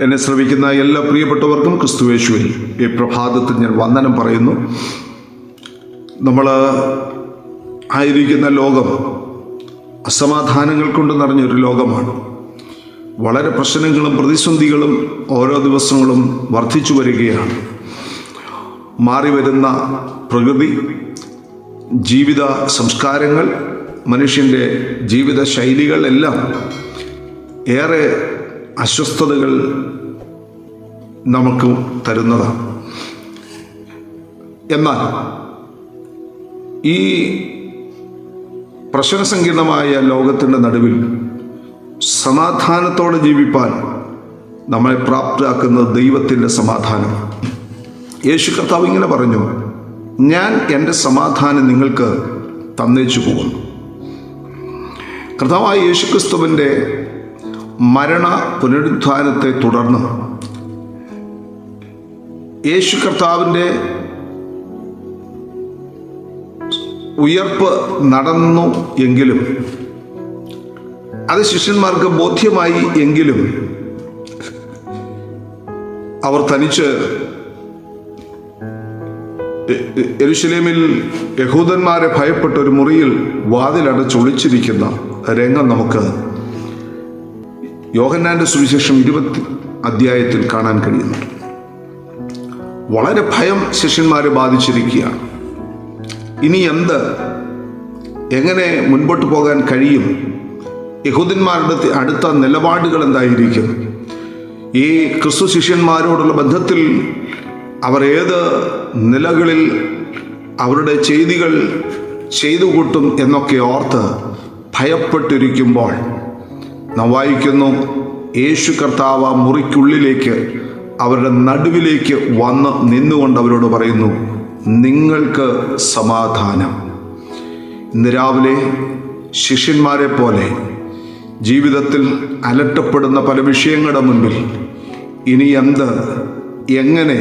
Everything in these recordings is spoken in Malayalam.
എന്നെ ശ്രമിക്കുന്ന എല്ലാ പ്രിയപ്പെട്ടവർക്കും ക്രിസ്തുവേശുവിൽ ഈ പ്രഭാതത്തിൽ ഞാൻ വന്ദനം പറയുന്നു. നമ്മൾ ആയിരിക്കുന്ന ലോകം അസമാധാനങ്ങൾ കൊണ്ട് നിറഞ്ഞൊരു ലോകമാണ്. വളരെ പ്രശ്നങ്ങളും പ്രതിസന്ധികളും ഓരോ ദിവസങ്ങളും വർദ്ധിച്ചു വരികയാണ്. മാറി വരുന്ന പ്രകൃതി ജീവിത സംസ്കാരങ്ങൾ മനുഷ്യന്റെ ജീവിത ശൈലികളെല്ലാം ഏറെ അസ്വസ്ഥതകൾ നമുക്ക് തരുന്നതാണ് എന്നാൽ ഈ പ്രശ്നസങ്കീർണമായ ലോകത്തിന്റെ നടുവിൽ സമാധാനത്തോടെ ജീവിപ്പാൻ നമ്മളെ പ്രാപ്തരാക്കുന്നത് ദൈവത്തിന്റെ സമാധാനം. യേശു കർത്താവ് ഇങ്ങനെ പറഞ്ഞു ഞാൻ എന്റെ സമാധാനം നിങ്ങൾക്ക് തന്നേച്ചു പോകുന്നു. കർത്താവായ യേശുക്രിസ്തുവിന്റെ മരണ പുനരുദ്ധാനത്തെ തുടർന്ന് യേശു കർത്താവിന്റെ ഉയർപ്പ് നടന്നു എങ്കിലും അത് ശിഷ്യന്മാർക്ക് ബോധ്യമായി എങ്കിലും അവർ തനിച്ച് എരുശലേമിൽ യഹൂദന്മാരെ ഭയപ്പെട്ട ഒരു മുറിയിൽ വാതിലടച്ചൊളിച്ചിരിക്കുന്ന രംഗം നമുക്ക് യോഹന്നാന്റെ സുവിശേഷം ഇരുപത്തി അധ്യായത്തിൽ കാണാൻ കഴിയുന്നുണ്ട് വളരെ ഭയം ശിഷ്യന്മാരെ ബാധിച്ചിരിക്കുകയാണ്. ഇനി എന്ത്? എങ്ങനെ മുൻപോട്ട് പോകാൻ കഴിയും? യഹൂദന്മാരുടെ അടുത്ത നിലപാടുകൾ എന്തായിരിക്കും? ഈ ക്രിസ്തു ശിഷ്യന്മാരോടുള്ള ബന്ധത്തിൽ അവർ ഏത് നിലകളിൽ അവരുടെ ചെയ്തികൾ ചെയ്തു കൂട്ടും എന്നൊക്കെ ഓർത്ത് ഭയപ്പെട്ടിരിക്കുമ്പോൾ നാം വായിക്കുന്നു യേശു കർത്താവ് ആ മുറിക്കുള്ളിലേക്ക് അവരുടെ നടുവിലേക്ക് വന്ന് നിന്നുകൊണ്ട് അവരോട് പറയുന്നു നിങ്ങൾക്ക് സമാധാനം. ഇന്ന് രാവിലെ ശിഷ്യന്മാരെ പോലെ ജീവിതത്തിൽ അലട്ടപ്പെടുന്ന പല വിഷയങ്ങളുടെ മുൻപിൽ ഇനി എന്ത് എങ്ങനെ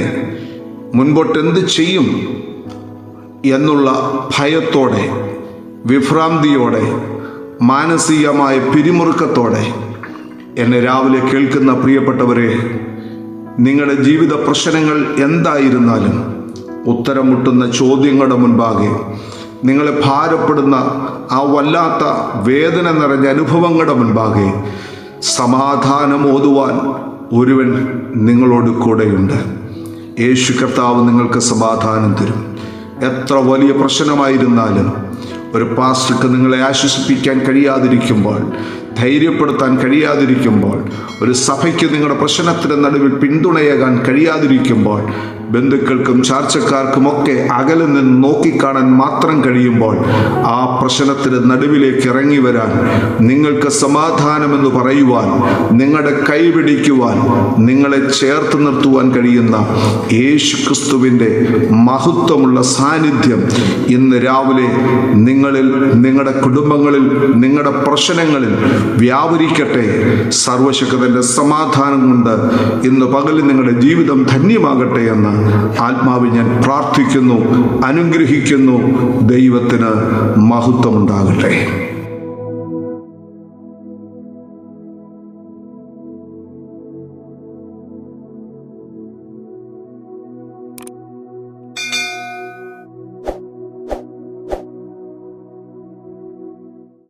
മുൻപോട്ട് എന്ത് ചെയ്യും എന്നുള്ള ഭയത്തോടെ വിഭ്രാന്തിയോടെ മാനസികമായ പിരിമുറുക്കത്തോടെ എന്നെ രാവിലെ കേൾക്കുന്ന പ്രിയപ്പെട്ടവരെ നിങ്ങളുടെ ജീവിത പ്രശ്നങ്ങൾ എന്തായിരുന്നാലും ഉത്തരം മുട്ടുന്ന ചോദ്യങ്ങളുടെ മുൻപാകെ നിങ്ങളെ ഭാരപ്പെടുന്ന ആ വല്ലാത്ത വേദന നിറഞ്ഞ അനുഭവങ്ങളുടെ മുൻപാകെ സമാധാനം ഓതുവാൻ ഒരുവൻ നിങ്ങളോട് കൂടെയുണ്ട്. യേശു കർത്താവ് നിങ്ങൾക്ക് സമാധാനം തരും. എത്ര വലിയ പ്രശ്നമായിരുന്നാലും ഒരു പാസ്റ്റർക്ക് നിങ്ങളെ ആശ്വസിപ്പിക്കാൻ കഴിയാതിരിക്കുമ്പോൾ ധൈര്യപ്പെടുത്താൻ കഴിയാതിരിക്കുമ്പോൾ ഒരു സഭയ്ക്ക് നിങ്ങളുടെ പ്രശ്നത്തിന് നടുവിൽ പിന്തുണയേകാൻ കഴിയാതിരിക്കുമ്പോൾ ബന്ധുക്കൾക്കും ചാർച്ചക്കാർക്കുമൊക്കെ അകലെ നിന്ന് നോക്കിക്കാണാൻ മാത്രം കഴിയുമ്പോൾ ആ പ്രശ്നത്തിന് നടുവിലേക്ക് ഇറങ്ങി വരാൻ നിങ്ങൾക്ക് സമാധാനമെന്ന് പറയുവാൻ നിങ്ങളുടെ കൈപിടിക്കുവാൻ നിങ്ങളെ ചേർത്ത് നിർത്തുവാൻ കഴിയുന്ന യേശു ക്രിസ്തുവിന്റെ മഹത്വമുള്ള സാന്നിധ്യം ഇന്ന് രാവിലെ നിങ്ങളിൽ നിങ്ങളുടെ കുടുംബങ്ങളിൽ നിങ്ങളുടെ പ്രശ്നങ്ങളിൽ വ്യാപരിക്കട്ടെ. സർവശക്തന്റെ സമാധാനം കൊണ്ട് ഇന്ന് പകലിൽ നിങ്ങളുടെ ജീവിതം ധന്യമാകട്ടെ എന്ന് ആത്മാവിൽ ഞാൻ പ്രാർത്ഥിക്കുന്നു അനുഗ്രഹിക്കുന്നു ദൈവത്തിന് മഹത്വമുണ്ടാകട്ടെ.